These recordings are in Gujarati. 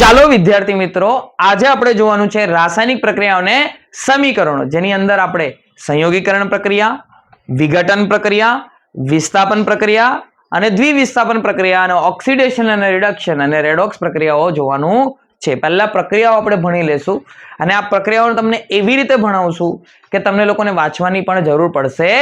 ચાલો વિદ્યાર્થી મિત્રો, આજે આપણે જોવાનું છે રાસાયણિક પ્રક્રિયાઓને સમીકરણો. જેની અંદર આપણે સંયોગીકરણ પ્રક્રિયા, વિઘટન પ્રક્રિયા, વિસ્થાપન પ્રક્રિયા અને દ્વિવિસ્થાપન પ્રક્રિયા અને ઓક્સિડેશન અને રિડક્શન અને રેડોક્સ પ્રક્રિયાઓ જોવાનું છે. પહેલા પ્રક્રિયાઓ આપણે ભણી લેશું અને આ પ્રક્રિયાઓ તમને એવી રીતે ભણાવશું કે તમને લોકોને વાંચવાની પણ જરૂર પડશે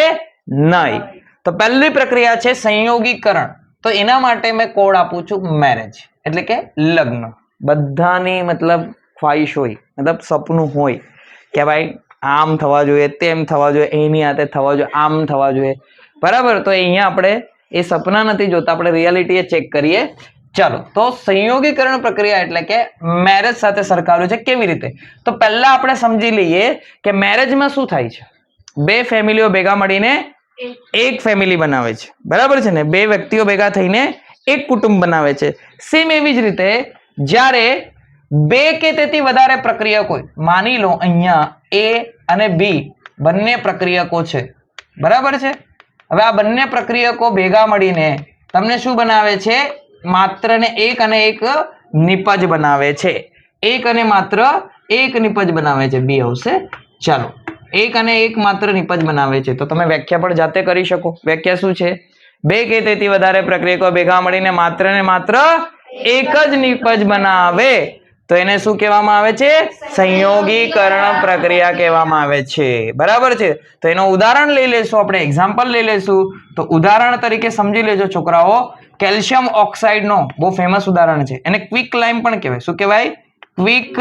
નહીં. તો પહેલી પ્રક્રિયા છે સંયોગીકરણ. તો એના માટે મેં કોડ આપું છું મેરેજ એટલે કે લગ્ન. બધાની મતલબ ખ્વાહિશ હોય, મતલબ સપનું હોય કે ભાઈ આમ થવા જોઈએ, તેમ થવા જોઈએ, એની હાથે થવા જોઈએ, આમ થવા જોઈએ. બરાબર? તો અહીંયા આપણે એ સપના નથી જોતા, આપણે રિયાલિટી ચેક કરીએ. ચાલો, તો સંયોગીકરણ પ્રક્રિયા એટલે કે મેરેજ સાથે સરખાવ્યું છે કેવી રીતે? તો પહેલા આપણે સમજી લઈએ કે મેરેજમાં શું થાય છે? બે ફેમિલીઓ ભેગા મળીને એક ફેમિલી બનાવે છે. બરાબર છે ને? બે વ્યક્તિઓ ભેગા થઈને એક કુટુંબ બનાવે છે. સેમ એવી જ રીતે જ્યારે બે કે તેથી વધારે પ્રક્રિયકો, માની લો અહીંયા એ અને બી બંને પ્રક્રિયકો છે. બરાબર છે? હવે આ બંને પ્રક્રિયકો ભેગા મળીને તમને શું બનાવે છે? માત્ર ને એક અને એક નિપજ બનાવે છે. એક અને માત્ર એક નિપજ બનાવે છે. બી આવશે. ચાલો. એક અને એક માત્ર નિપજ બનાવે છે. તો તમે વ્યાખ્યા પણ જાતે કરી શકો. વ્યાખ્યા શું છે? બે કે તેથી વધારે પ્રક્રિયકો ભેગા મળીને માત્ર ને માત્ર એક જ નિપજ બનાવે. તો એને શું કહેવામાં આવે છે? સંયોગીકરણ પ્રક્રિયા કહેવામાં આવે છે. બરાબર છે? તો એનું ઉદાહરણ લઈ લેશું આપણે એક્ઝામ્પલ લઈ લેશું. તો ઉદાહરણ તરીકે સમજી લેજો છોકરાઓ, કેલ્શિયમ ઓક્સાઇડ નો બહુ ફેમસ ઉદાહરણ છે. એને ક્વિક લાઇમ પણ કહેવાય. શું કહેવાય? ક્વિક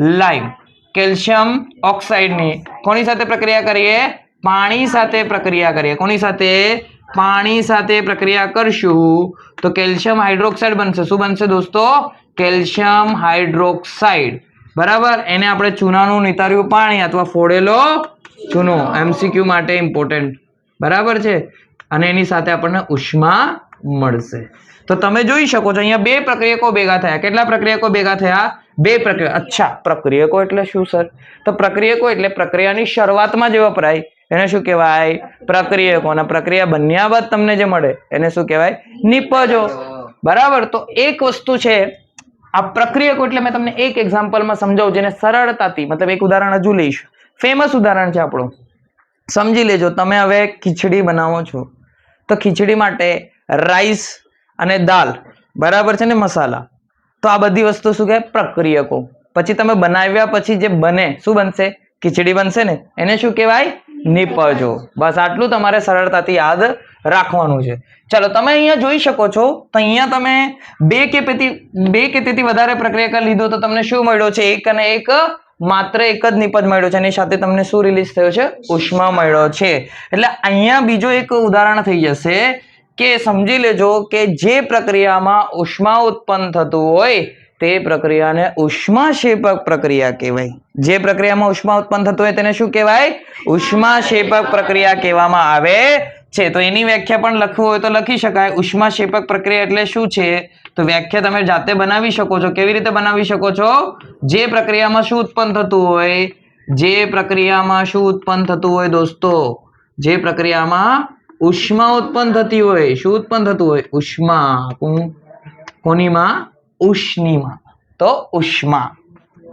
લાઇમ કેલ્શિયમ ઓક્સાઇડની. કોની સાથે પ્રક્રિયા કરીએ? પાણી સાથે પ્રક્રિયા કરીએ. કોની સાથે? પાણી સાથે પ્રક્રિયા કરશું તો કેલ્શિયમ હાઇડ્રોક્સાઇડ બનશે. શું બનશે દોસ્તો? Calcium hydroxide. બરાબર? એને આપણે ચૂનાનું નિતાર્યું પાણી અથવા ફોડેલો ચૂનો. એમસીક્યુ માટે ઇમ્પોર્ટન્ટ બરાબર છે? અને એની સાથે આપણને ઉષ્મા મળશે. તો તમે જોઈ શકો છો, અહીંયા બે પ્રક્રિયકો ભેગા થયા. કેટલા પ્રક્રિયકો ભેગા થયા? બે પ્રક્રિયા અચ્છા, પ્રક્રિયકો એટલે શું, સર? તો પ્રક્રિયકો એટલે પ્રક્રિયાની શરૂઆતમાં જે વપરાય. એને શું કહેવાય? પ્રક્રિયકો. અને પ્રક્રિયા બન્યા બાદ તમને જે મળે, એને શું કહેવાય? નિપજો. બરાબર? તો એક વસ્તુ છે, આ પ્રક્રિયકો એટલે મેં તમને એક એક્ઝામ્પલમાં સમજાવું, જેને સરળતાથી, મતલબ એક ઉદાહરણ હજુ લઈશ. ફેમસ ઉદાહરણ છે આપણું. સમજી લેજો, તમે હવે ખીચડી બનાવો છો. તો ખીચડી માટે રાઈસ અને દાલ, બરાબર છે ને મસાલા. તો આ બધી વસ્તુ શું કહેવાય? પ્રક્રિયકો. પછી તમે બનાવ્યા પછી જે બને, શું બનશે? ખીચડી બનશે ને? એને શું કહેવાય? નિપજો બસ આટલું તમારે સરળતાથી યાદ રાખવાનું છે. ચાલો, તમે અહીંયા જોઈ શકો છો, તો અહીંયા તમે બે કે તેથી બે કે તેથી વધારે પ્રક્રિયા લીધો, તો તમને શું મળ્યો છે? એક અને એક માત્ર એક જ નિપજ મળ્યો છે એની સાથે તમને શું રિલીઝ થયો છે? ઉષ્મા મળ્યો છે. એટલે અહીંયા બીજો એક ઉદાહરણ થઈ જશે કે સમજી લેજો કે જે પ્રક્રિયામાં ઉષ્મા ઉત્પન્ન થતું હોય તે પ્રક્રિયાને ઉષ્માક્ષેપક પ્રક્રિયા કહેવાય. જે પ્રક્રિયામાં ઉષ્મા ઉત્પન્ન થતું હોય તેને શું કહેવાય? ઉષ્માક્ષેપક પ્રક્રિયા કહેવામાં આવે છે. તો એની વ્યાખ્યા પણ લખવું હોય તો લખી શકાય. ઉષ્માક્ષેપક પ્રક્રિયા એટલે શું છે? તો વ્યાખ્યા તમે જાતે બનાવી શકો છો. કેવી રીતે બનાવી શકો છો? જે પ્રક્રિયામાં શું ઉત્પન્ન થતું હોય, જે પ્રક્રિયામાં શું ઉત્પન્ન થતું હોય દોસ્તો? જે પ્રક્રિયામાં ઉષ્મા ઉત્પન્ન થતી હોય, શું ઉત્પન્ન થતું હોય? ઉષ્મા. કોનીમાં ઉષ્ણીમાં. તો ઉષ્મા.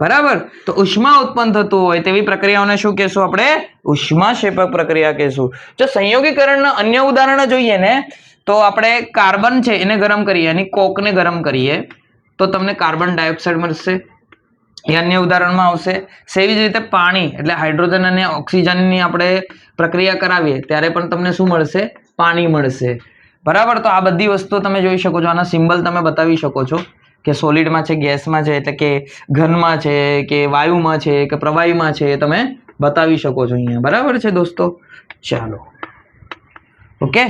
બરાબર? તો ઉષ્મા ઉત્પન્ન થતું હોય તેવી પ્રક્રિયાઓને શું કહેશું આપણે? ઉષ્માક્ષેપક પ્રક્રિયા કહેશું. જો સંયોગીકરણના અન્ય ઉદાહરણ જોઈએ ને, તો આપણે કાર્બન છે એને ગરમ કરીએ અને કોકને ગરમ કરીએ, તો તમને કાર્બન ડાયોક્સાઇડ મળશે. એ અન્ય ઉદાહરણમાં આવશે. સેવી જ રીતે પાણી, એટલે હાઇડ્રોજન અને ઓક્સિજનની આપણે પ્રક્રિયા કરાવીએ, ત્યારે પણ તમને શું મળશે? પાણી મળશે. બરાબર? તો આ બધી વસ્તુઓ તમે જોઈ શકો છો. આના સિમ્બલ તમે બતાવી શકો છો. કે સોલિડમાં છે, ગેસમાં છે, એટલે કે ઘનમાં છે, કે વાયુમાં છે, કે પ્રવાહીમાં છે, એ તમે બતાવી શકો છો અહીંયા. બરાબર છે દોસ્તો? ચાલો. ઓકે?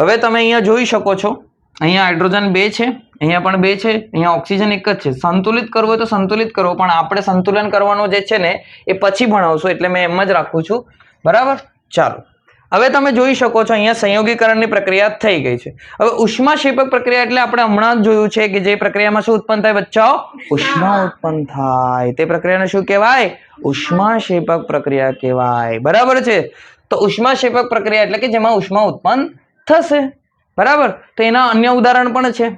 હવે તમે અહીંયા જોઈ શકો છો. અહીંયા હાઇડ્રોજન બે છે, અહીંયા પણ બે છે, અહીંયા ઓક્સિજન એક જ છે. સંતુલિત કરવું હોય તો સંતુલિત કરો, પણ આપણે સંતુલન કરવાનું જે છે ને, એ પછી ભણાવશું, એટલે મેં એમ જ રાખું છું. બરાબર? ચાલો. હવે તમે જોઈ શકો છો અહીંયા સંયોગીકરણની પ્રક્રિયા થઈ ગઈ છે. હવે ઉષ્માક્ષેપક પ્રક્રિયા એટલે આપણે હમણાં જ જોયું છે કે જે પ્રક્રિયામાં શું ઉત્પન્ન થાય બચ્ચાઓ? ઉષ્મા. ઉત્પન્ન થાય. તે પ્રક્રિયાને શું કહેવાય? ઉષ્માક્ષેપક પ્રક્રિયા કહેવાય. બરાબર છે? તો ઉષ્માક્ષેપક પ્રક્રિયા એટલે કે જેમાં ઉષ્મા ઉત્પન્ન થશે. બરાબર? તો એના અન્ય ઉદાહરણ પણ છે.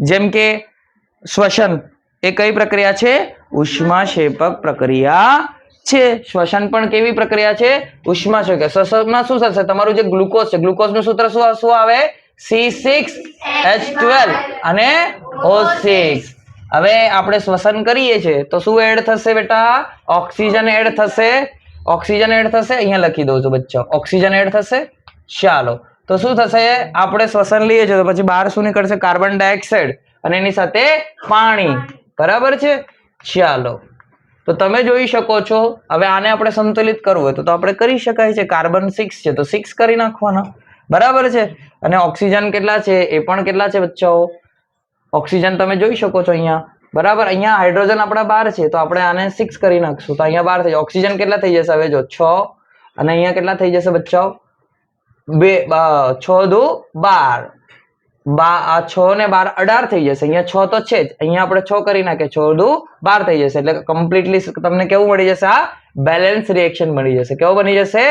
જેમ કે શ્વસન. એ કઈ પ્રક્રિયા છે? ઉષ્માક્ષેપક પ્રક્રિયા છે. શ્વસન પણ કેવી પ્રક્રિયા છે? ઉષ્માક્ષેપક શ્વસનમાં શું થશે? તમારું જે ગ્લુકોઝ છે ગ્લુકોઝનું સૂત્ર શું શું આવે? સી સિક્સ એચ ટ્વેલ્વ અને ઓ સિક્સ. હવે આપણે શ્વસન કરીએ છીએ, તો શું એડ થશે બેટા? ઓક્સિજન એડ થશે. ઓક્સિજન એડ થશે, અહીંયા લખી દઉં છું બચ્ચો. ઓક્સિજન એડ થશે? ચાલો. તો શું થશે? આપણે શ્વસન લઈએ છીએ, તો પછી બહાર શું નીકળશે? કાર્બન ડાયોક્સાઇડ અને એની સાથે પાણી. બરાબર છે? ચાલો. તો તમે જોઈ શકો છો, હવે આને આપણે સંતુલિત કરવું હોય તો આપણે કરી શકાય છે, કાર્બન સિક્સ છે, તો સિક્સ કરી નાખવાના. બરાબર છે? અને ઓક્સિજન કેટલા છે? એ પણ કેટલા છે બચ્ચાઓ? ઓક્સિજન તમે જોઈ શકો છો અહીંયા. બરાબર? અહીંયા હાઇડ્રોજન આપણા બાર છે, તો આપણે આને સિક્સ કરી નાખશું. તો અહીંયા બાર થઈ જશે ઓક્સિજન કેટલા થઈ જશે? હવે જો, છ. અને અહીંયા કેટલા થઈ જશે બચ્ચાઓ? બે છ દો બાર. બા આ છ ને બાર અઢાર થઈ જશે. અહીંયા છ તો છે જ. અહીંયા આપણે છ કરી નાખે છ દુ બાર થઈ જશે. એટલે કમ્પ્લીટલી તમને કેવું મળી જશે? આ બેલેન્સ રિએક્શન મળી જશે. કેવું બની જશે?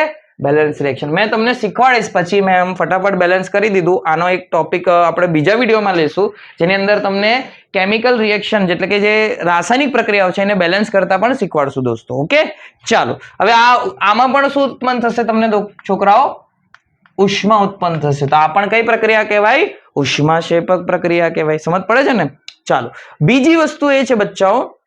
બેલેન્સ રિએક્શન મેં તમને શીખવાડીશ પછી મેં એમ ફટાફટ બેલેન્સ કરી દીધું. આનો એક ટોપિક આપણે બીજા વિડીયોમાં લઈશું. જેની અંદર તમને કેમિકલ રિએક્શન એટલે કે જે રાસાયણિક પ્રક્રિયાઓ છે એને બેલેન્સ કરતા પણ શીખવાડશું દોસ્તો. ઓકે? ચાલો. હવે આ આમાં પણ શું ઉત્પન્ન થશે તમને છોકરાઓ? ઉષ્મા ઉત્પન્ન થશે. તો આ પણ કઈ પ્રક્રિયા કહેવાય? ઉષ્માક્ષેપક પ્રક્રિયા કહેવાય. સમજ પડે છે ને? ચાલો. બીજી વસ્તુ એ છે બચ્ચાઓ,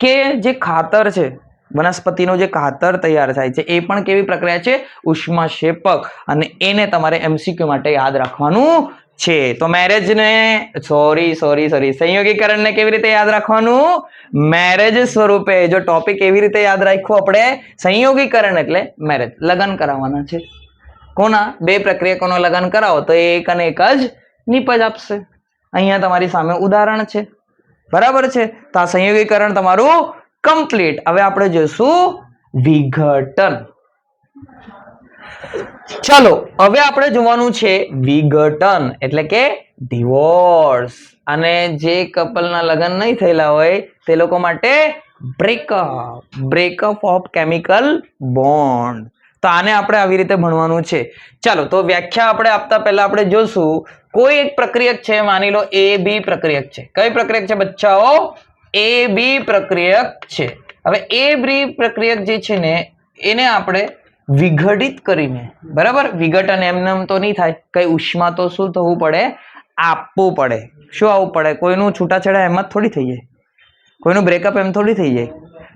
કે જે ખાતર છે, વનસ્પતિનો જે ખાતર તૈયાર થાય છે, એ પણ કેવી પ્રક્રિયા છે? ઉષ્માક્ષેપક. અને એને તમારે એમસીક્યુ માટે યાદ રાખવાનું છે. તો મેરેજને સોરી સોરી સોરી સંયોગીકરણને કેવી રીતે યાદ રાખવાનું? મેરેજ સ્વરૂપે જો ટોપિક એવી રીતે યાદ રાખવું આપણે, સંયોગીકરણ એટલે મેરેજ લગ્ન કરાવવાના છે. કોના? બે પ્રક્રિયકોનો લગ્ન કરાવો, તો એક અને એક જ નિપજ આપશે. અહીંયા તમારી સામે ઉદાહરણ છે. બરાબર છે? તો આ સંયોગીકરણ તમારું કમ્પ્લીટ હવે આપણે જોઈશું વિઘટન. ચાલો, હવે આપણે જોવાનું છે વિઘટન, એટલે કે ડિવોર્સ અને જે કપલના લગ્ન નહીં થયેલા હોય, તે લોકો માટે breakup breakup of chemical bond તો આને આપણે આવી રીતે ભણવાનું છે. ચાલો, તો વ્યાખ્યા આપણે આપતા પહેલા આપણે જોશું, કોઈ એક પ્રક્રિયક છે, માની લો એ બી પ્રક્રિયક છે. કઈ પ્રક્રિયક છે બચ્ચાઓ? એ બી પ્રક્રિયક છે. હવે એ બી પ્રક્રિયક જે છે ને, એને આપણે વિઘટિત કરીને, બરાબર? વિઘટન એમનેમ તો નહીં થાય. કઈ ઉષ્મા તો શું થવું પડે? આપવું પડે. શું આવવું પડે? કોઈનું છૂટાછેડા એમ જ થોડી થઈ જાય. કોઈનું બ્રેકઅપ એમ થોડી થઈ જાય.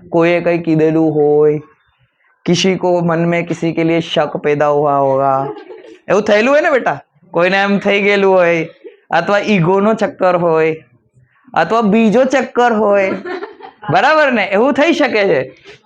કોઈએ કંઈ કીધેલું હોય કિસી કો મન મેં કિસી કે લીએ શક પેદા હુઆ હોગા એવું થયેલું હોય ને બેટા કોઈને એમ થઈ ગયેલું હોય અથવા ઈગોનો ચક્કર હોય અથવા બીજો ચક્કર હોય બરાબર ને એવું થઈ શકે છે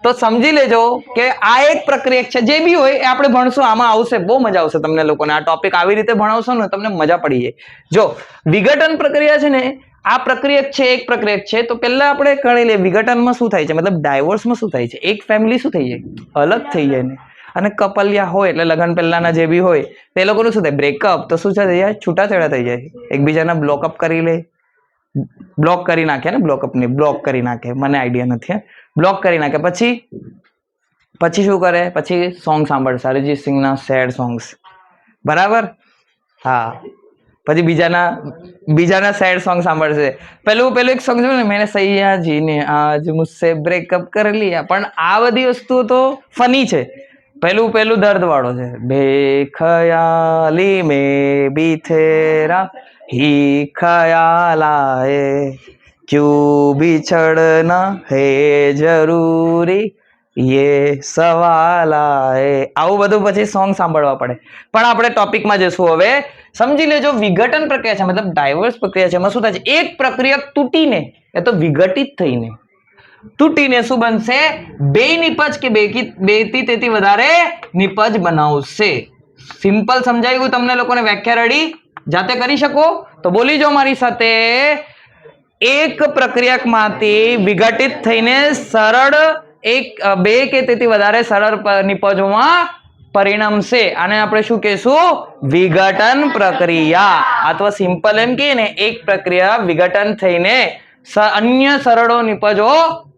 તો સમજી લેજો કે આ એક પ્રક્રિયા છે જે બી હોય એ આપણે ભણશું આમાં આવશે બહુ મજા આવશે તમને લોકોને. આ ટોપિક આવી રીતે ભણાવશો ને, તમને મજા પડી જાય. જો, વિઘટન પ્રક્રિયા છે ને આ પ્રક્રિયક છે, એક પ્રક્રિયક છે, તો પહેલા આપણે ગણી લઈએ, વિઘટનમાં શું થાય છે? મતલબ ડાયવોર્સમાં શું થાય છે? એક ફેમિલી શું થઈ જાય? અલગ થઈ જાય ને. અને કપલિયા હોય એટલે લગ્ન પહેલાના જે બી હોય, તે લોકોનું શું થાય? બ્રેકઅપ તો શું થઈ જાય છૂટાછેડા થઈ જાય. એકબીજાના બ્લોકઅપ કરી લે. બ્લોક કરી નાખે ને બ્લોકઅપ નહીં બ્લોક કરી નાખે. મને આઈડિયા નથી બ્લોક કરી નાખે. પછી પછી શું કરે? પછી સોંગ સાંભળશે અરિજીત સિંગના સેડ સોંગ્સ બરાબર? હા. પછી બીજાના બીજાના સેડ સોંગ સાંભળશે. પેલું પેલું એક સોંગ છે ને, મેં સૈયાજીને આજ મુસસે બ્રેકઅપ કરી લીયા. પણ આ બધી વસ્તુ તો ફની છે. પેલું પેલું દર્દ વાળો છે. બે ખયાલી મે બીથેરા હી ખયાલાએ, ક્યુ બિછડના હે જરૂરી, યે સવાલ આવું બધું પછી સોંગ સાંભળવા પડે. પણ આપણે ટોપિકમાં જશું હવે. સમજી લેજો, વિઘટન પ્રક્રિયા છે, મતલબ ડાયવર્સ પ્રક્રિયા છે. એમાં શું થાય છે? એક પ્રક્રિયા તૂટીને, એ તો વિઘટિત થઈને. તૂટીને શું બનશે? બે નિપજ કે બેથી તેથી વધારે નિપજ બનાવશે. સિમ્પલ સમજાઈ ગયું તમને લોકોને વ્યાખ્યા રડી? જાતે કરી શકો? તો બોલી જો મારી સાથે. એક પ્રક્રિયકમાંથી વિઘટિત થઈને સરળ એક બે કે તેથી વધારે સરળ નિપજોમાં પરિણમશે આને આપણે શું કહીશું? વિઘટન પ્રક્રિયા. અથવા સિમ્પલ એમ કહીએ ને, એક પ્રક્રિયા વિઘટન થઈને અન્ય સરળો નિપજો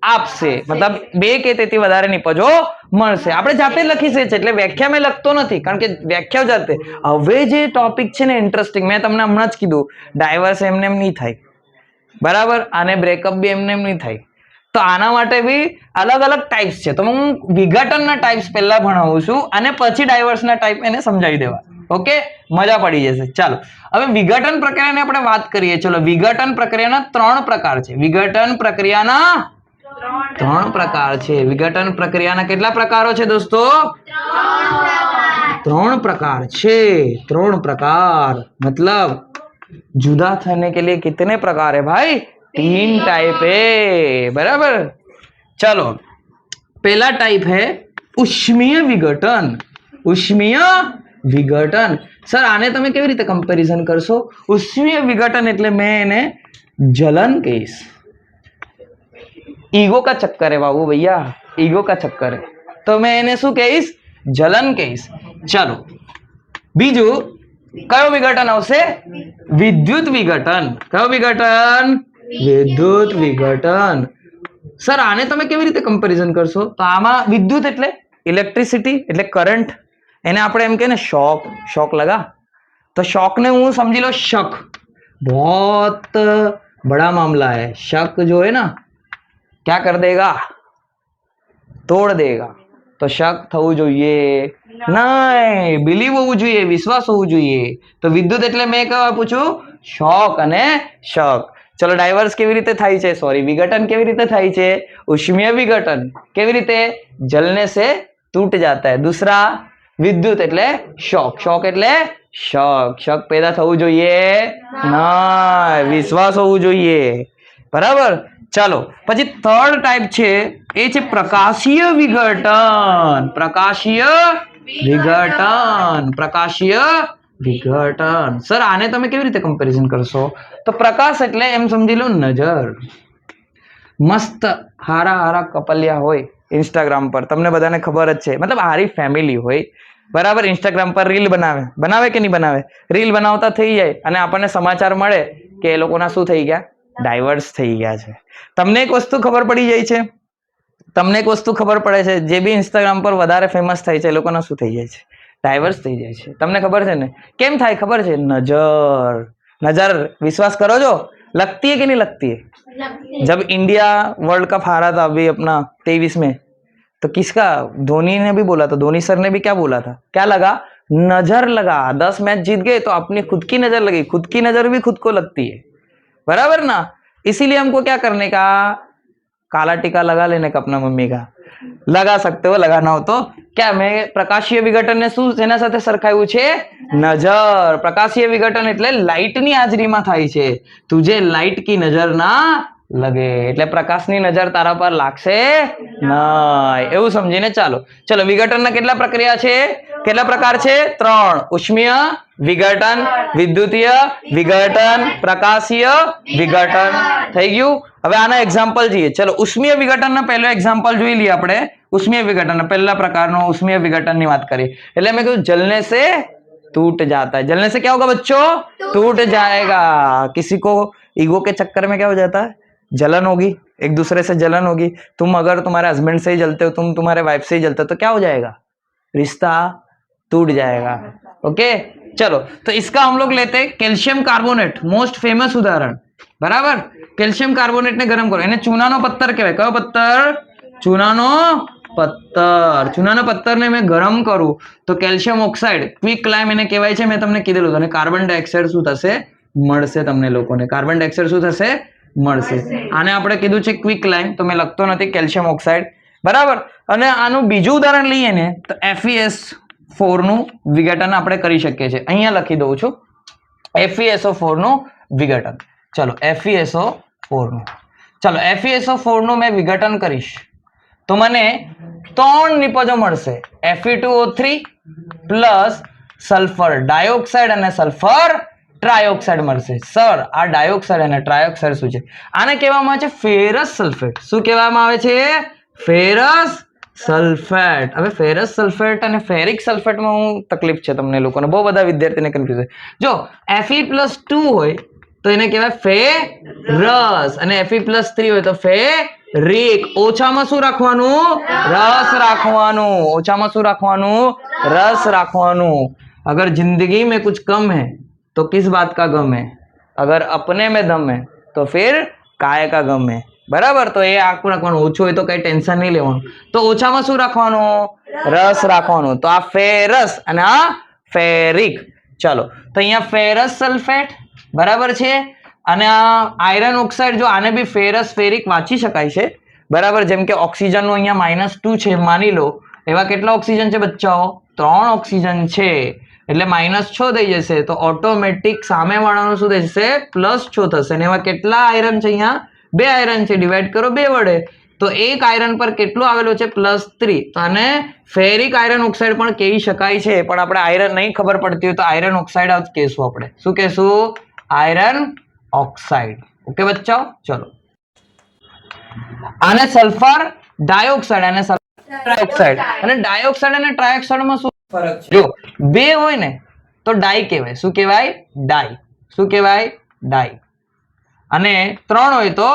આપશે. મતલબ બે કે તેથી વધારે નિપજો મળશે. આપણે જાતે લખી છે, એટલે વ્યાખ્યા મેં લખતો નથી, કારણ કે વ્યાખ્યા જાતે હવે જે ટોપિક છે ને ઇન્ટરેસ્ટિંગ મેં તમને હમણાં જ કીધું. ડાયવર્સ એમને એમ નહીં થાય. બરાબર? આને બ્રેકઅપ બી એમને એમ નહીં થાય. તો આના માટે બી અલગ અલગ ટાઈપ્સ છે તો હું વિઘટનના ટાઈપ્સ પહેલા ભણાવું છું અને પછી ડાયવર્સના ટાઈપ એને સમજાવી દેવા ઓકે મજા પડી જશે ચાલો હવે વિઘટન પ્રક્રિયાની આપણે વાત કરીએ ચલો વિઘટન પ્રક્રિયાના ત્રણ પ્રકાર છે વિઘટન પ્રક્રિયાના ત્રણ પ્રકાર છે વિઘટન પ્રક્રિયાના કેટલા પ્રકારો છે દોસ્તો ત્રણ પ્રકાર છે ત્રણ प्रकार मतलब जुदा होने के लिए कितने प्रकार है भाई तीन टाइप है बराबर चलो पहला टाइप है ઉષ્મીય વિઘટન ઉષ્મીય વિઘટન સર આને તમે કેવી રીતે કમ્પેરિઝન કરશો ઉષ્મીય વિઘટન એટલે મેં એને જલન કહીશ ईगो का चक्कर है बाबू भैया ईगो का चक्कर है तो मैं એને શું કહીશ જલન કહીશ ચાલો બીજું કયો વિઘટન આવશે વિદ્યુત વિઘટન કયો વિઘટન વિદ્યુત વિઘટન. સર, આને તમે કેવી રીતે કમ્પેરિઝન કરશો? તો આમાં વિદ્યુત એટલે ઇલેક્ટ્રિસિટી એટલે કરંટ એને આપણે એમ કે ને શોક શોક લગા. તો શોકને હું સમજી લો શક બહુ બડા મામલા હે. શક જો હે ના, ક્યા કર દેગા? તોડ દેગા. તો શક થવું જોઈએ. નહીં બિલીવ હોવું જોઈએ, વિશ્વાસ હોવું જોઈએ. તો વિદ્યુત એટલે મેં કહેવા પૂછ્યું શોક અને શક ચલો ડાયવર્સ કેવી રીતે થાય છે? સોરી વિઘટન કેવી રીતે થાય છે? ઉષ્મીય વિઘટન કેવી રીતે? જલને સે તૂટ જાતા હે. દૂસરા, વિદ્યુત એટલે શોક. શોક એટલે શક. શક પેદા થવું જોઈએ ના વિશ્વાસ હોવું જોઈએ. બરાબર? ચાલો, પછી થર્ડ ટાઈપ છે, એ છે પ્રકાશીય વિઘટન. પ્રકાશીય વિઘટન. પ્રકાશીય વિઘટન સર આને તમે કેવી રીતે કમ્પેરિઝન કરશો તો પ્રકાશ એટલે એમ સમજી લો નજર. મસ્ત, હારા હારા કપલિયા હોય ઇન્સ્ટાગ્રામ પર. તમને બધાને ખબર જ છે. મતલબ હારી ફેમિલી હોય. બરાબર? ઇન્સ્ટાગ્રામ પર રીલ બનાવે. બનાવે કે નહીં બનાવે? રીલ બનાવતા થઈ જાય અને આપણને સમાચાર મળે કે એ લોકોના શું થઈ ગયા? ડાયવર્સ થઈ ગયા છે. તમને એક વસ્તુ ખબર પડી જાય છે? તમને એક વસ્તુ ખબર પડે છે. જે બી ઇન્સ્ટાગ્રામ પર વધારે ફેમસ થાય છે, એ લોકોના શું થઈ જાય છે? ડાયવર્સ થઈ જાય છે તમને ખબર છે ને કેમ થાય ખબર છે નજર नजर विश्वास करो जो लगती है कि नहीं लगती है जब इंडिया वर्ल्ड कप हारा था अभी अपना तेईस में तो किसका धोनी ने भी बोला था धोनी सर ने भी क्या बोला था क्या लगा नजर लगा दस मैच जीत गए तो अपनी खुद की नजर लगी खुद की नजर भी खुद को लगती है बराबर ना इसीलिए हमको क्या करने का काला टीका लगा लेने का अपना मम्मी का લગા શકતે હો લગાના હો તો क्या મેં પ્રકાશીય વિઘટનને શું એના સાથે સરખાયું છે? નજર પ્રકાશીય વિઘટન એટલે લાઇટની હાજરીમાં થાય છે। તું જે લાઇટ કી નજર ના લગે એટલે પ્રકાશની નજર તારા પર લાગશે નહીં એવું સમજીને ચાલો ચલો વિઘટનના કેટલા પ્રક્રિયા છે કેટલા પ્રકાર છે ત્રણ ઉષ્મીય વિઘટન વિદ્યુતીય વિઘટન પ્રકાશીય વિઘટન થઈ ગયું હવે આના એક્ઝામ્પલ જોઈએ ચલો ઉષ્મીય વિઘટનનો પહેલો એક્ઝામ્પલ જોઈ લઈએ આપણે ઉષ્મીય વિઘટન પહેલા પ્રકારનો ઉષ્મીય વિઘટનની વાત કરી એટલે મેં કહ્યું જલને से टूट जाता है जलने से क्या होगा बच्चों टूट जाएगा किसी को ईगो के चक्कर में क्या हो जाता है जलन होगी एक दूसरे से जलन होगी तुम अगर तुम्हारे हस्बैंड से ही जलते हो तुम तुम्हारे वाइफ से ही जलते हो तो क्या हो जाएगा रिश्ता टूट जाएगा ओके चलो तो इसका हम लोग लेते हैं कैल्शियम कार्बोनेट मोस्ट फेमस उदाहरण બરાબર કેલ્શિયમ કાર્બોનેટ ને ગરમ કરો એને ચૂનાનો પત્તર કહેવાય કયો પત્તર ચૂનાનો પત્તર ચૂનાના પત્તરને મેં ગરમ કરું તો કેલ્શિયમ ઓક્સાઇડ ક્વિક ક્લાઇમ એને કહેવાય છે મેં તમને કીધેલું અને કાર્બન ડાયોક્સાઇડ શું થશે મળશે તમને લોકોને કાર્બન ડાયોક્સાઇડ શું થશે મળશે. આને આપણે કીધું છે ક્વિક લાઈન તો મેં લખતો નથી કેલ્શિયમ ઓક્સાઇડ. બરાબર? અને આનું બીજું ઉદાહરણ લઈએ ને તો એફઈએસ ફોરનું વિઘટન આપણે કરી શકીએ છીએ. અહીંયા લખી દઉં છું. એફઈએસઓ ફોરનું વિઘટન. ચલો એફઈએસઓ ફોરનું ચલો એફઈએસઓ ફોરનું મેં વિઘટન કરીશ. તો મને ત્રણ નિપજો મળશે. Fe2O3 three plus sulphur dioxide અને સલ્ફર ટ્રાયોક્સાઇડ મળશે. સર, આ ડાયોક્સાઇડ અને ટ્રાયોક્સાઇડ શું છે? આને કહેવામાં આવે છે ફેરસ સલ્ફેટ શું કહેવામાં આવે છે? ફેરસ સલ્ફેટ હવે ફેરસ સલ્ફેટ અને ફેરિક સલ્ફેટમાં હું તકલીફ છે તમને લોકોને. બહુ બધા વિદ્યાર્થીને કન્ફ્યુઝ જો, Fe પ્લસ ટુ હોય, તો એને કહેવાય ફેરસ અને Fe પ્લસ થ્રી હોય, તો ફેરિક ઓછામાં શું રાખવાનું? રસ રાખવાનું. ઓછામાં શું રાખવાનું? રસ રાખવાનું. અગર જિંદગી મેં કુછ કમ હૈ तो किस बात का गम है अगर अपने में दम है તો ફિર કાયકા ગમે બરાબર તો એ આખું રાખવાનું ઓછું હોય તો કઈ ટેન્શન નહીં લેવાનું તો ઓછામાં શું રાખવાનું રસ રાખવાનું તો આ ફેરસ અને આ ફેરિક ચલો તો અહીંયા ફેરસ સલ્ફેટ બરાબર છે અને આ આયરન ઓક્સાઇડ જો આને બી ફેરસ ફેરિક વાંચી શકાય છે બરાબર જેમ કે ઓક્સિજનનું અહીંયા માઇનસ ટુ છે માની લો એવા કેટલા ઓક્સિજન છે બચ્ચાઓ ત્રણ ઓક્સિજન છે એટલે માઇનસ છ થઈ જશે, તો ઓટોમેટિક સામેવાળાનું શું થઈ પ્લસ છ થશે. અને એમાં કેટલા આયરન છે અહીંયા? બે આયરન છે. ડિવાઈડ કરો બે વડે. તો એક આયરન પર કેટલું આવેલું છે? પ્લસ થ્રી તો ફેરિક આયરન ઓક્સાઇડ પણ કહી શકાય છે, પણ આપણે આયરન નહીં ખબર પડતી હોય તો આયરન ઓક્સાઇડ જ કહેશું આપણે. શું કહેશું? આયરન ઓક્સાઇડ ઓકે બચ્ચાઓ? ચલો. આને સલ્ફર ડાયોક્સાઇડ અને ટ્રાયોક્સાઇડ અને ડાયોક્સાઇડ અને ટ્રાયોક્સાઇડમાં શું જો, બે હોય ને, તો ડાય કહેવાય. શું કહેવાય? ડાય શું કહેવાય? ડાય અને ત્રણ હોય તો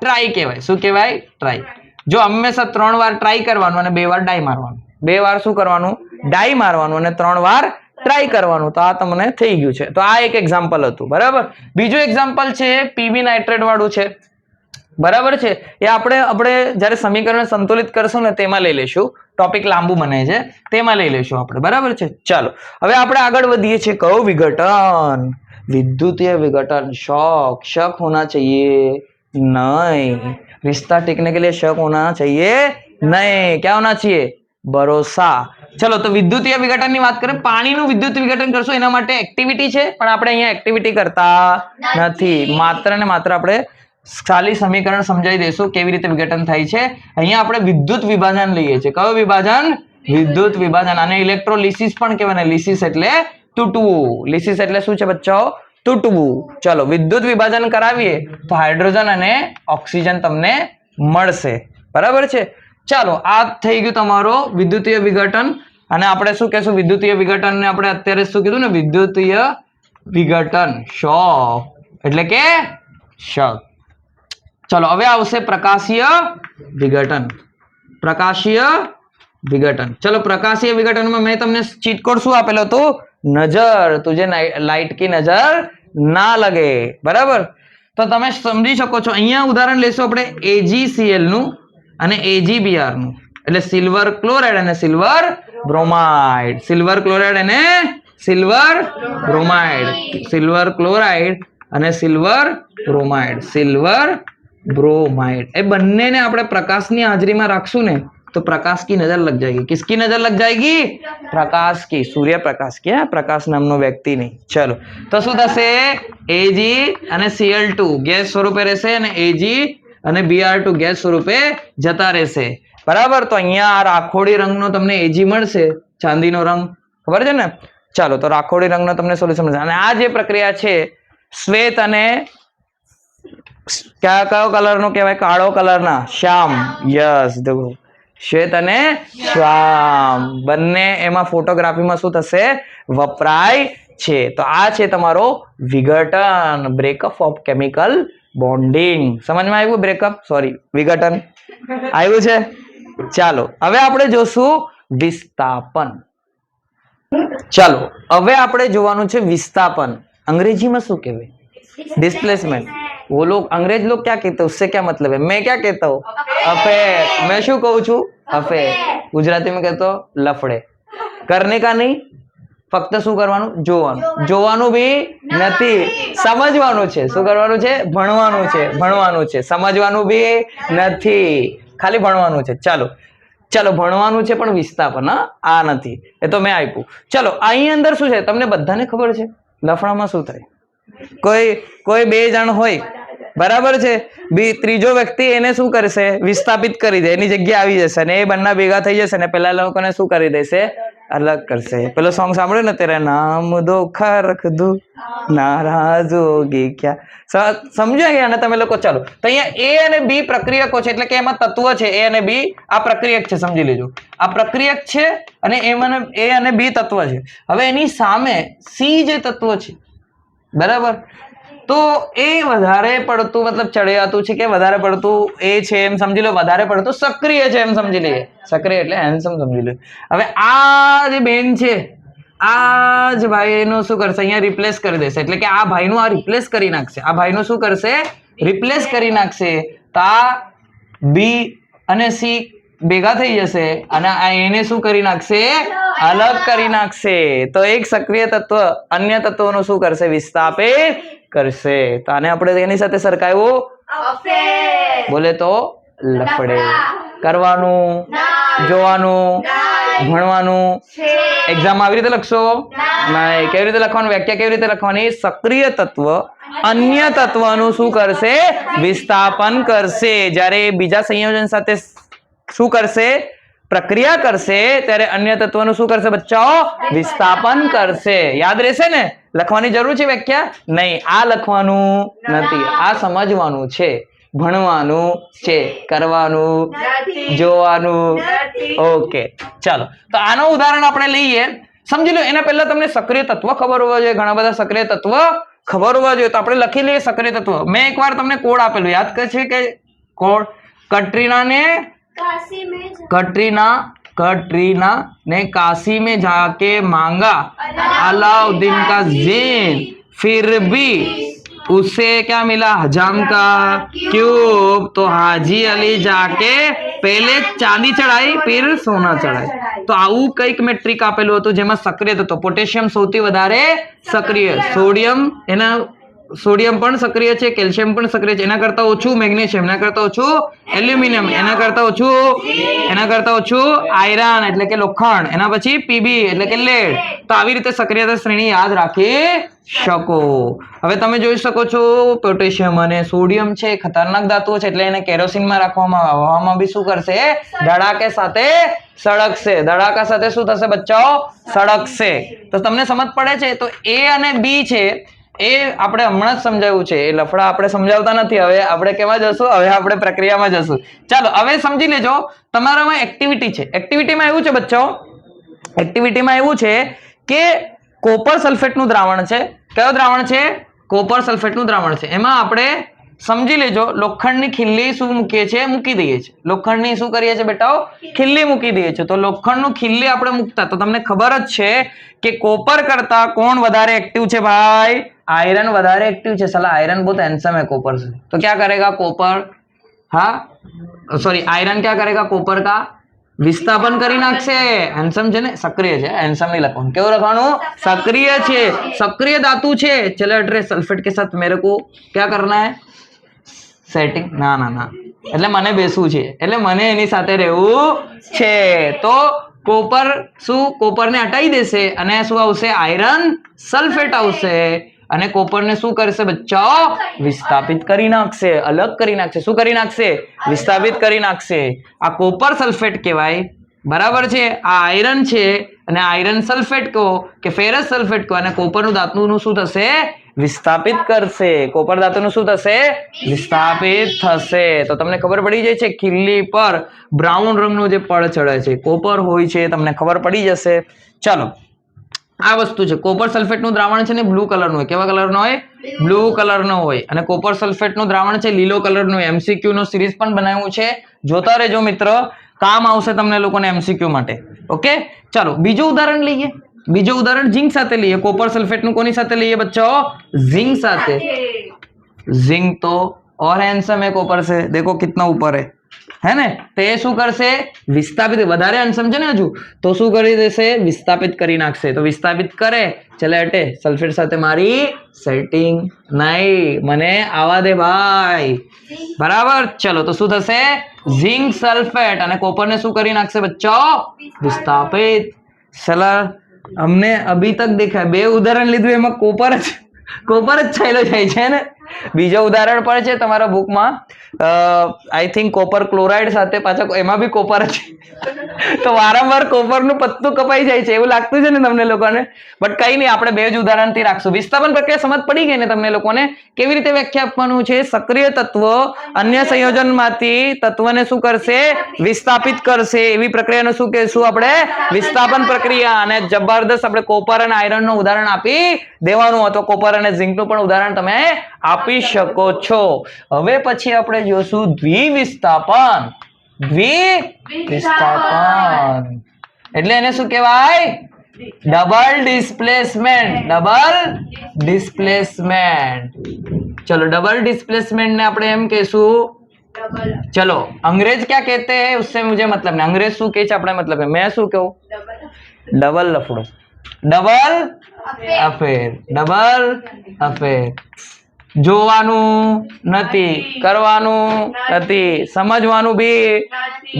ટ્રાય કહેવાય. શું કહેવાય? ટ્રાય જો, હંમેશા ત્રણ વાર ટ્રાય કરવાનું અને બે વાર ડાય મારવાનું. બે વાર શું કરવાનું? ડાય મારવાનું અને ત્રણ વાર ટ્રાય કરવાનું. તો આ તમને થઈ ગયું છે. તો આ એક એક્ઝામ્પલ હતું. બરાબર? બીજું એક્ઝામ્પલ છે પીબી નાઇટ્રેટ વાળું છે. બરાબર છે? એ આપણે આપણે જ્યારે સમીકરણ સંતુલિત કરશું ને તેમાં લઈ લઈશું. ટોપિક લાંબુ બને છે તેમાં લઈ લઈશું આપણે બરાબર છે ચાલો હવે આપણે આગળ વધીએ છીએ કયું વિઘટન विद्युतीय विघटन शॉक शक होना चाहिए नहीं रिश्ता टिकने के लिए शक होना चाहिए नहीं क्या होना चाहिए ભરોસા ચલો તો વિદ્યુતીય વિઘટનની વાત કરીએ પાણીનું વિદ્યુત વિઘટન કરશું એના માટે એક્ટિવિટી છે પણ આપણે અહીંયા એક્ટિવિટી કરતા નથી માત્ર ને માત્ર આપણે ખાલી સમીકરણ સમજાવી દઈશું કેવી રીતે વિઘટન થાય છે. અહીંયા આપણે વિદ્યુત વિભાજન લઈએ છીએ. કયો વિભાજન? વિદ્યુત વિભાજન. આને ઇલેક્ટ્રોલિસિસ પણ કહેવાય લિસિસ એટલે તૂટવું. લિસિસ એટલે શું છે બચ્ચાઓ? તૂટવું. ચલો, વિદ્યુત વિભાજન કરાવીએ તો હાઇડ્રોજન અને ઓક્સિજન તમને મળશે. બરાબર છે? ચાલો, આ થઈ ગયું તમારો વિદ્યુતીય વિઘટન. અને આપણે શું કહેશું? વિદ્યુતીય વિઘટન ને આપણે અત્યારે શું કીધું ને? વિદ્યુતીય વિઘટન. શોક એટલે કે શક. ચલો હવે આવશે પ્રકાશીય વિઘટન પ્રકાશીય વિઘટન ચલો પ્રકાશીય વિઘટનમાં મેં તમને ચીટ કોડ શું આપેલો હતો નજર તુજે લાઇટ કી નજર ના લગે બરાબર તો તમે સમજી શકો છો અહીંયા ઉદાહરણ લેશું આપણે એજીસીએલનું અને એજીબીઆરનું એટલે સિલ્વર ક્લોરાઇડ અને સિલ્વર બ્રોમાઇડ સિલ્વર ક્લોરાઇડ અને સિલ્વર બ્રોમાઇડ સિલ્વર ક્લોરાઇડ અને સિલ્વર બ્રોમાઇડ સિલ્વર ब्रोमाइड એ બંનેને આપણે પ્રકાશની હાજરીમાં રાખશું ને તો પ્રકાશ की नजर लग जाएगी किसकी नजर लग जाएगी પ્રકાશ की સૂર્ય પ્રકાશ की હા પ્રકાશ નામનો વ્યક્તિ નહીં ચલો તો શું થશે Ag અને Cl2 ગેસ સ્વરૂપે રહેશે અને Ag અને Br2 ગેસ સ્વરૂપે જતા રહેશે બરાબર તો અહીંયા આ રાખોડી રંગનો તમને Ag મળશે ચાંદીનો રંગ ખબર છે ને ચાલો તો રાખોડી રંગનો તમને સોલ્યુશન મળશે અને આ જે પ્રક્રિયા છે શ્વેત અને કયા કયો કલર કલરનો કહેવાય? કાળો કલર ના? શ્યામ. યસ જુઓ. શ્વેત અને શ્યામ. બંને એમાં ફોટોગ્રાફીમાં શું થશે? વપરાય છે. તો આ છે તમારો વિઘટન બ્રેકઅપ ઓફ કેમિકલ બોન્ડિંગ સમજમાં આવ્યું બ્રેકઅપ સોરી વિઘટન. આવ્યું છે? ચાલો હવે આપણે જોશું વિસ્થાપન. ચાલો હવે આપણે જોવાનું છે વિસ્થાપન. અંગ્રેજીમાં શું કહેવાય? ડિસ્પ્લેસમેન્ટ वो लोग अंग्रेज लोग क्या कहते हैं उससे क्या मतलब है मैं क्या कहता हूँ अफेयर मैं શું કહું છું અફેર ગુજરાતી में कहते हो લફડે કરને કા નહીં ફક્ત શું કરવાનું જોવાનું જોવાનું બી નથી સમજવાનું છે શું કરવાનું છે ભણવાનું છે ભણવાનું છે સમજવાનું બી નથી ખાલી ભણવાનું છે ચાલો ચાલો ભણવાનું છે પણ વિસ્થાપન હા આ નથી એ તો મેં આપ્યું ચાલો અહીં અંદર શું છે તમને બધાને ખબર છે લફડામાં શું થાય કોઈ કોઈ બે જણ હોય બરાબર છે? બી ત્રીજો વ્યક્તિ એને શું કરશે? વિસ્થાપિત કરી દે. એની જગ્યા આવી જશે અને એ બંને ભેગા થઈ જશે ને પેલા લોકોને શું કરી દેશે? અલગ કરશે. પેલો સોંગ સાંભળ્યું ને તેરે નામ ધોખા રખ દુ, નારાજ હોગી ક્યા? સ- સમજ્યા ગયા? અને તમે લોકો ચાલો. તો અહીંયા એ અને બી પ્રક્રિયકો છે, એટલે કે એમાં તત્વ છે, એ અને બી આ પ્રક્રિયક છે, સમજી લેજો. આ પ્રક્રિયક છે અને એમાં એ અને બી તત્વ છે. હવે એની સામે સી જે તત્વ છે. બરાબર? તો એ વધારે પડતું, મતલબ ચડિયાતું છે કે વધારે પડતું એ છે એમ સમજી લો, વધારે પડતું સક્રિય છે એમ સમજી લઈએ. સક્રિય એટલે હેન્ડસમ સમજી લો. હવે આ જે બેન છે, આ જ ભાઈનું શું કરશે? અહીંયા રિપ્લેસ કરી દેશે. એટલે કે આ ભાઈનું આ રિપ્લેસ કરી નાખશે. આ ભાઈનું શું કરશે? રિપ્લેસ કરી નાખશે. તો આ બી અને સી ભેગા થઈ જશે અને આ એને શું કરી નાખશે? અલગ કરી નાખશે. તો એક સક્રિય તત્વ અન્ય તત્વોનું શું કરશે? વિસ્થાપિત કરશે. તો આને આપણે એની સાથે સરખાવ્યું બોલે તો લફડે. કરવાનું જોવાનું ભણવાનું. એક્ઝામ આવી રીતે લખશો? નહીં કેવી રીતે લખવાનું? વ્યાખ્યા કેવી રીતે લખવાની? સક્રિય તત્વ અન્ય તત્વનું શું કરશે? વિસ્થાપન કરશે. જ્યારે બીજા સંયોજન સાથે શું કરશે? પ્રક્રિયા કરશે ત્યારે અન્ય તત્વનું શું કરશે બચ્ચાઓ? વિસ્થાપન કરશે. યાદ રહેશે ને? લખવાની જરૂર છે વ્યાખ્યા? નહીં આ લખવાનું નથી. આ સમજવાનું છે. ભણવાનું છે. કરવાનું જોવાનું ઓકે. ચાલો. તો આનું ઉદાહરણ આપણે લઈએ. સમજી લો એના પહેલા તમને સક્રિય તત્વ ખબર હોવા જોઈએ. ઘણા બધા સક્રિય તત્વ ખબર હોવા જોઈએ. તો આપણે લખી લઈએ સક્રિય તત્વ. મેં એકવાર તમને કોડ આપેલું. યાદ કર છે કે કોડ કટરીના ને कटरीना कटरीना ने काशी में जाके मांगा अलाउद्दीन का जीन फिर भी उसे क्या मिला हजाम का क्यूब तो हाजी अली जाके पहले चांदी चढ़ाई फिर સોના ચડાય તો આવું કઈક મેં ટ્રીક આપેલું હતું જેમાં સક્રિય થતો પોટેશિયમ સૌથી વધારે સક્રિય સોડિયમ એના સોડિયમ પણ સક્રિય છે, કેલ્શિયમ પણ સક્રિય છે. એના કરતા ઓછું મેગ્નેશિયમ, એના કરતા ઓછું એલ્યુમિનિયમ, એના કરતા ઓછું એના કરતા ઓછું આયરન એટલે કે લોખંડ, એના પછી પીબી એટલે કે લેડ. તો આવી રીતે સક્રિયતા શ્રેણી યાદ રાખી શકો. હવે તમે જોઈ શકો છો, પોટેશિયમ અને સોડિયમ છે, ખતરનાક ધાતુઓ છે, એટલે એને કેરોસીનમાં રાખવામાં આવે. હવામાં બી શું કરશે? ધડાકે સાથે સળગશે. ધડાકા સાથે શું થશે બચ્ચાઓ? સળગશે. તો તમને સમજ પડે છે, તો એ અને બી છે એ આપણે હમણાં જ સમજાવ્યું છે. એ લફડા આપણે સમજાવતા નથી. હવે આપણે કેવા જશું? હવે આપણે પ્રક્રિયામાં જશું. ચાલો, હવે સમજી લેજો. તમારામાં એક્ટિવિટી છે. એક્ટિવિટીમાં એવું છે બચ્ચો? એક્ટિવિટીમાં એવું છે કે કોપર સલ્ફેટનું દ્રાવણ છે. કયો દ્રાવણ છે? કોપર સલ્ફેટનું દ્રાવણ છે. એમાં આપણે સમજી લેજો. લોખંડની ખીલ્લી શું મૂકીએ છીએ? મૂકી દઈએ છીએ. લોખંડની શું કરીએ છીએ બેટાઓ? ખીલ્લી મૂકી દઈએ છીએ. તો લોખંડનું ખીલ્લી આપણે મૂકતા. તો તમને ખબર જ છે કે કોપર કરતા કોણ વધારે એક્ટિવ છે ભાઈ? आयरन વધારે एक्टिव છે साला आयरन बहुत हैंडसम है कॉपर से तो क्या करेगा कॉपर हाँ सॉरी आयरन क्या करेगा कॉपर का વિસ્થાપન કરી નાખશે હેન્ડસમ છે ને સક્રિય છે હેન્ડસમ નહીં લખવાનું કેવું લખવાનું સક્રિય છે સક્રિય धातु છે चलो एड्रेस सल्फेट के साथ मेरे को क्या करना है સેટિંગ ના ના ના એટલે મને બેસવું છે એટલે મને એની સાથે રહેવું છે તો કોપર શું કોપરને હટાવી દેશે અને શું આવશે આયરન સલ્ફેટ આવશે અને કોપરને શું કરશે બચ્ચાઓ? વિસ્થાપિત કરી નાખશે, અલગ કરી નાખશે. શું કરી નાખશે? વિસ્થાપિત કરી નાખશે. આ કોપર સલ્ફેટ કહેવાય. બરાબર છે? આ આયરન છે. અને આયરન સલ્ફેટ કહો કે ફેરસ સલ્ફેટ કહો. અને કોપરનું ધાતુનું શું થશે? વિસ્થાપિત કરશે. કોપર ધાતુનું શું થશે? વિસ્થાપિત થશે. તો તમને ખબર પડી જાય છે, ખીલ્લી પર બ્રાઉન રંગનું જે પડ ચડે છે. કોપર હોય છે, તમને ખબર પડી જશે. ચાલો. આ વસ્તુ છે. કોપર સલ્ફેટનું દ્રાવણ છે ને બ્લુ કલરનું હોય. કેવા કલરનો હોય? બ્લુ કલરનો હોય. અને કોપર સલ્ફેટનું દ્રાવણ છે લીલો કલરનું એમસીક્યુ નો સિરીઝ પણ બનાવ્યું છે. જોતા રહેજો મિત્ર. કામ આવશે તમને લોકોને એમસીક્યુ માટે. ઓકે? ચાલો બીજું ઉદાહરણ લઈએ. બીજું ઉદાહરણ ઝીંક સાથે લઈએ. કોપર સલ્ફેટનું કોની સાથે લઈએ બચ્ચો? ઝીંક સાથે. ઝીંક તો ઓર હેન્સમ હે કોપર છે. દેખો કિતના ઉપર હે. है ને? તો શું કરશે? વિસ્થાપિત, વધારે અંશ સમજે ને હજુ? તો શું કરી દેશે? વિસ્થાપિત કરી નાખશે. તો વિસ્થાપિત કરે. ચલે હટે. સલ્ફેટ સાથે મારી સેટિંગ નહીં. મને આવા દે ભાઈ. બરાબર? ચલો, તો શું થશે? ઝિંક સલ્ફેટ અને કોપરને શું કરી નાખશે બચ્ચો? વિસ્થાપિત. સલા, અમને અભી તક દેખાય. બે ઉદાહરણ લીધું, એમાં કોપર જ કોપર જ છાયલો જાય છે ને? બીજો ઉદાહરણ પણ છે તમારા બુકમાં. આઈ થિંક કોપર ક્લોરાઇડ સાથે પાછા એમાં બી કોપર છે તો વારંવાર કોપરનું પત્તું કપાઈ જાય છે, એવું લાગતું છે ને તમને લોકોને? બટ કઈ નહીં, આપણે બે જ ઉદાહરણથી રાખશું. વિસ્થાપન પ્રક્રિયા સમજ પડી ગઈ ને તમને લોકોને? કેવી રીતે વ્યાખ્યા આપવાનું છે? સક્રિય તત્વ અન્ય સંયોજનમાંથી તત્વને શું કરશે? વિસ્થાપિત કરશે. એવી પ્રક્રિયાનું શું કહેશું આપણે? વિસ્થાપન પ્રક્રિયા. અને જબરદસ્ત આપણે કોપર અને આયરનનું ઉદાહરણ આપી દેવાનું. અથવા કોપર અને ઝીંકનું પણ ઉદાહરણ તમે આપી. आपी सको हम पी अपने जोशु द्विविस्थापन द्विविस्थापन एटने शु कहवा डबल डिस्प्लेसमेंट डबल डिस्प्लेसमेंट चलो डबल डिस्प्लेसमेंट ने अपने एम कहू चलो अंग्रेज़ क्या कहते हैं उससे मुझे मतलब नहीं अंग्रेज़ शू कह अपने मतलब है मैं शू कहू double लफड़ो double affair double affair, affair. જોવાનું નથી, કરવાનું નથી, સમજવાનું બી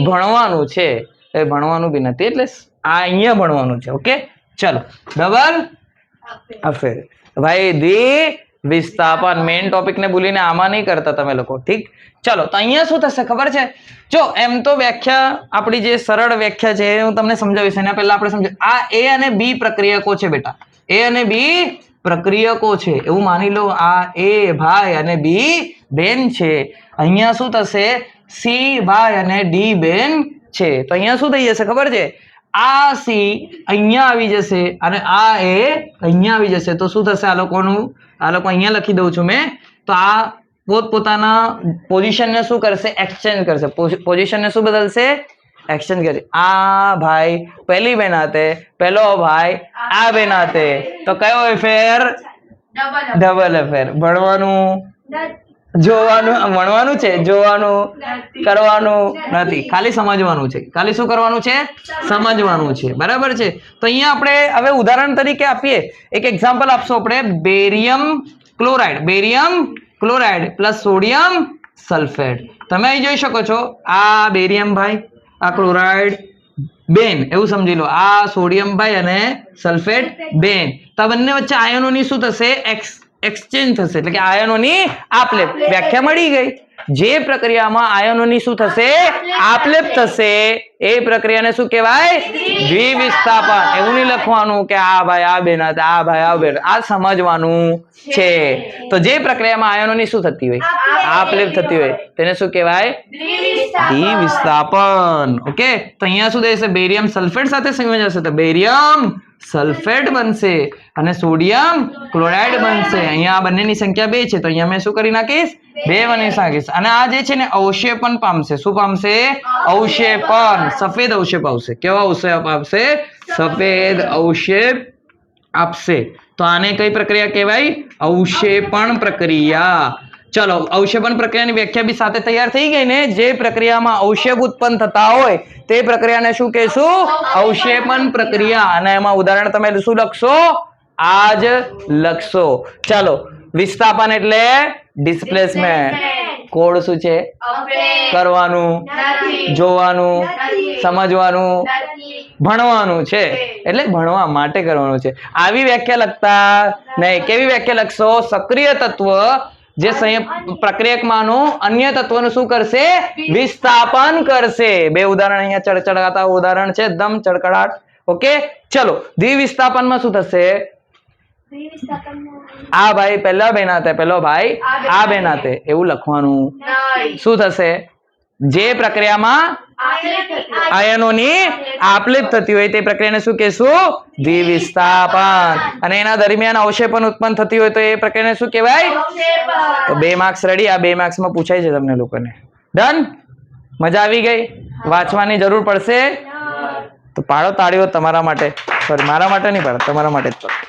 ભણવાનું છે. એ ભણવાનું બી નથી, એટલે આ અહીંયા ભણવાનું છે, ઓકે? ચલો, ડબલ અફેર. ભાઈ દ્વિ વિસ્થાપન મેઇન ટોપિક ને ભૂલીને આમાં નહીં કરતા તમે લોકો, ઠીક? ચલો, તો અહીંયા શું થશે ખબર છે? જો, એમ તો વ્યાખ્યા, આપણી જે સરળ વ્યાખ્યા છે હું તમને સમજાવીશ. એના પહેલા આપણે સમજ, આ એ અને બી પ્રક્રિયકો છે બેટા. એ અને બી પ્રક્રિયકો છે. એવું માની લો આ એ, ભાઈ અને બી બેન છે. અહીંયા શું થશે? સી ભાઈ અને ડી બેન છે. તો અહીંયા શું થઈ જશે ખબર છે? આ સી અહીંયા આવી જશે અને આ એ અહીંયા આવી જશે. તો શું થશે આ લોકોનું? આ લોકો અહીંયા લખી દઉં છું મેં. તો આ પોતપોતાના પોઝિશનને શું કરશે? એક્સચેન્જ કરશે. પોઝિશનને શું બદલશે? એક્સચેન્જ કરી. આ ભાઈ પહેલી બેન હાથે પહેલો ભાઈ આ બેન હાથે. તો કયો એફેર ડબલ એફેર ભણવાનું? જોવાનું? ભણવાનું છે? જોવાનું? કરવાનું? નથી. ખાલી સમજવાનું છે. ખાલી શું કરવાનું છે? સમજવાનું. છે. બરાબર છે? તો અહીંયા આપણે હવે ઉદાહરણ તરીકે આપીએ. એક એક્ઝામ્પલ આપશો આપણે. Barium chloride. Barium chloride plus sodium sulphate. તમે અહીં જોઈ શકો છો. આ બેરિયમ ભાઈ. આ ક્લોરાઇડ બેન, એવું સમજી લો. આ સોડિયમ ભાઈ અને સલ્ફેટ બેન. તો બંને વચ્ચે આયનોની શું થશે? એક્સચેન્જ થશે. એટલે કે આયનોની આપલે. વ્યાખ્યા મળી ગઈ. જે પ્રક્રિયામાં આયનોની શું થશે? આપલેપ થશે. એ પ્રક્રિયાને શું કહેવાય? દ્વિવિસ્થાપન. એવું નહીં લખવાનું કે આ ભાઈ, આ બેન, આ ભાઈ, આ બેન. આ સમજવાનું છે. તો જે પ્રક્રિયામાં આયનોની શું થતી હોય? આપલેપ થતી હોય. તેને શું કહેવાય? દ્વિવિસ્થાપન. ઓકે? તો અહીંયા શું થશે બેરિયમ સલ્ફેટ સાથે સંયોજન હશે. તો બેરિયમ સલ્ફેટ બનશે અને સોડિયમ ક્લોરાઇડ બનશે. અહીંયા આ બંનેની સંખ્યા બે છે. તો અહીંયા મેં શું કરી નાખીશ? બે વની નાખીશ અને આ જે છે ને અવશેપન પામશે. શું પામશે? અવશેપન સફેદ અવશેપ આવશે. કેવો અવશેપ આપશે સફેદ અવશેપ આપશે. તો આને કઈ પ્રક્રિયા કહેવાય? અવશેપણ પ્રક્રિયા. ચલો અવશેપન પ્રક્રિયાની વ્યાખ્યા બી સાથે તૈયાર થઈ ગઈ ને જે પ્રક્રિયામાં અવશેપ ઉત્પન્ન થતા હોય તે પ્રક્રિયાને શું કહેશું? અવશેપન પ્રક્રિયા. અને એમાં ઉદાહરણ તમે શું લખશો? આજ લખશો. ચાલો વિસ્થાપન એટલે ડિસ્પ્લેસમેન્ટ કોડ શું છે? કરવાનું. જોવાનું. સમજવાનું. ભણવાનું છે. એટલે ભણવા માટે કરવાનું છે. આવી વ્યાખ્યા લખતા નહીં. કેવી વ્યાખ્યા લખશો? સક્રિય તત્વ જે સંય પ્રક્રિયકમાંનું અન્ય તત્વનું શું કરશે? વિસ્થાપન કરશે. બે ઉદાહરણ અહીંયા ચડચડાતા ઉદાહરણ છે. એકદમ ચડકડાટ. ઓકે? ચલો દ્વિવિસ્થાપનમાં શું થશે? આ ભાઈ પહેલા બેનાતે પેલો ભાઈ આ બેનાતે એવું લખવાનું. શું થશે? જે પ્રક્રિયામાં આયનોની આપલિત થતી હોય તે પ્રક્રિયાને શું કહેશું? દ્વિવિસ્થાપન. અને એના દરમિયાન અવશેપન ઉત્પન્ન થતી હોય તો એ પ્રક્રિયાને શું કહેવાય? તો બે માર્ક્સ રેડી. આ બે માર્ક્સમાં પૂછાય છે તમને લોકોને. ડન? મજા આવી ગઈ? વાંચવાની જરૂર પડશે? તો પાડો તાળીઓ તમારા માટે. સોરી મારા માટે નહીં પાડો, તમારા માટે જ પાડો.